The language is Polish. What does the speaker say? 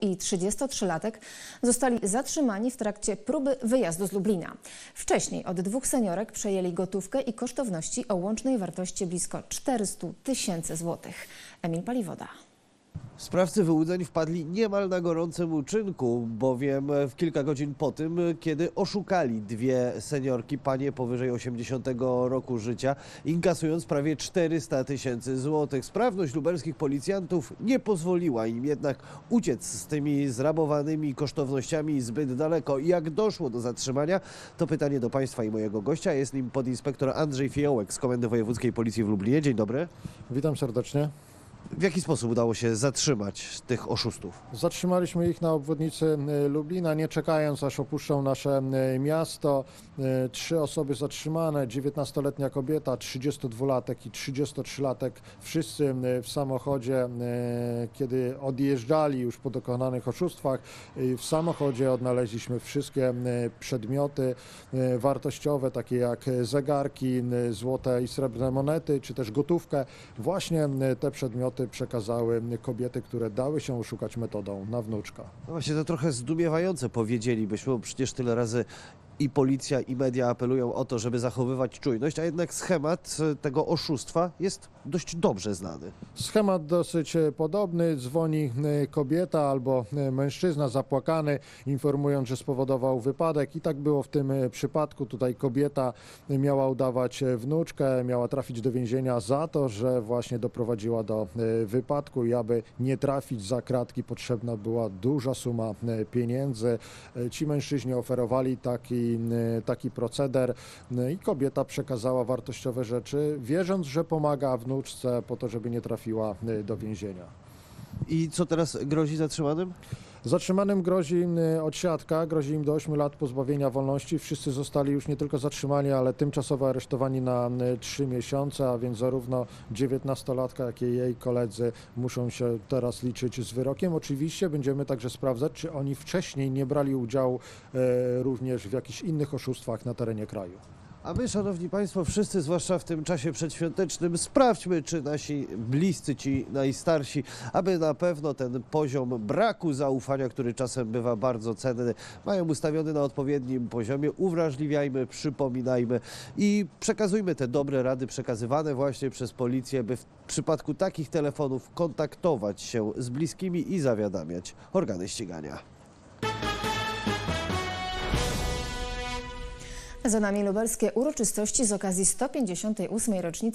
i 33-latek zostali zatrzymani w trakcie próby wyjazdu z Lublina. Wcześniej od dwóch seniorek przejęli gotówkę i kosztowności o łącznej wartości blisko 400 tysięcy złotych. Emil Paliwoda. Sprawcy wyłudzeń wpadli niemal na gorącym uczynku, bowiem w kilka godzin po tym, kiedy oszukali dwie seniorki, panie powyżej 80 roku życia, inkasując prawie 400 tysięcy złotych. Sprawność lubelskich policjantów nie pozwoliła im jednak uciec z tymi zrabowanymi kosztownościami zbyt daleko. Jak doszło do zatrzymania, to pytanie do państwa i mojego gościa. Jest nim podinspektor Andrzej Fiołek z Komendy Wojewódzkiej Policji w Lublinie. Dzień dobry. Witam serdecznie. W jaki sposób udało się zatrzymać tych oszustów? Zatrzymaliśmy ich na obwodnicy e, Lublina, nie czekając aż opuszczą nasze e, miasto. E, Trzy osoby zatrzymane, 19-letnia kobieta, 32-latek i 33-latek, wszyscy w samochodzie, kiedy odjeżdżali już po dokonanych oszustwach, w samochodzie odnaleźliśmy wszystkie przedmioty wartościowe, takie jak zegarki, złote i srebrne monety, czy też gotówkę. Właśnie te przedmioty przekazały kobiety, które dały się oszukać metodą na wnuczka. No właśnie to trochę zdumiewające powiedzielibyśmy, bo przecież tyle razy i policja, i media apelują o to, żeby zachowywać czujność, a jednak schemat e, tego oszustwa jest dość dobrze znany. Schemat dosyć e, podobny. Dzwoni e, kobieta albo mężczyzna zapłakany, informując, że spowodował wypadek. I tak było w tym przypadku. Tutaj kobieta miała udawać wnuczkę, miała trafić do więzienia za to, że właśnie doprowadziła do wypadku i aby nie trafić za kratki potrzebna była duża suma pieniędzy. Ci mężczyźni oferowali taki, e, taki proceder e, i kobieta przekazała wartościowe rzeczy, wierząc, że pomaga wnuczce po to, żeby nie trafiła e, do więzienia. I co teraz grozi zatrzymanym? Zatrzymanym grozi y, odsiadka, grozi im do 8 lat pozbawienia wolności. Wszyscy zostali już nie tylko zatrzymani, ale tymczasowo aresztowani na 3 miesiące, a więc zarówno 19-latka, jak i jej koledzy muszą się teraz liczyć z wyrokiem. Oczywiście będziemy także sprawdzać, czy oni wcześniej nie brali udziału e, również w jakichś innych oszustwach na terenie kraju. A my, szanowni państwo, wszyscy, zwłaszcza w tym czasie przedświątecznym, sprawdźmy, czy nasi bliscy, ci najstarsi, aby na pewno ten poziom braku zaufania, który czasem bywa bardzo cenny, mają ustawiony na odpowiednim poziomie. Uwrażliwiajmy, przypominajmy i przekazujmy te dobre rady przekazywane właśnie przez policję, by w przypadku takich telefonów kontaktować się z bliskimi i zawiadamiać organy ścigania. Za nami lubelskie uroczystości z okazji 158. rocznicy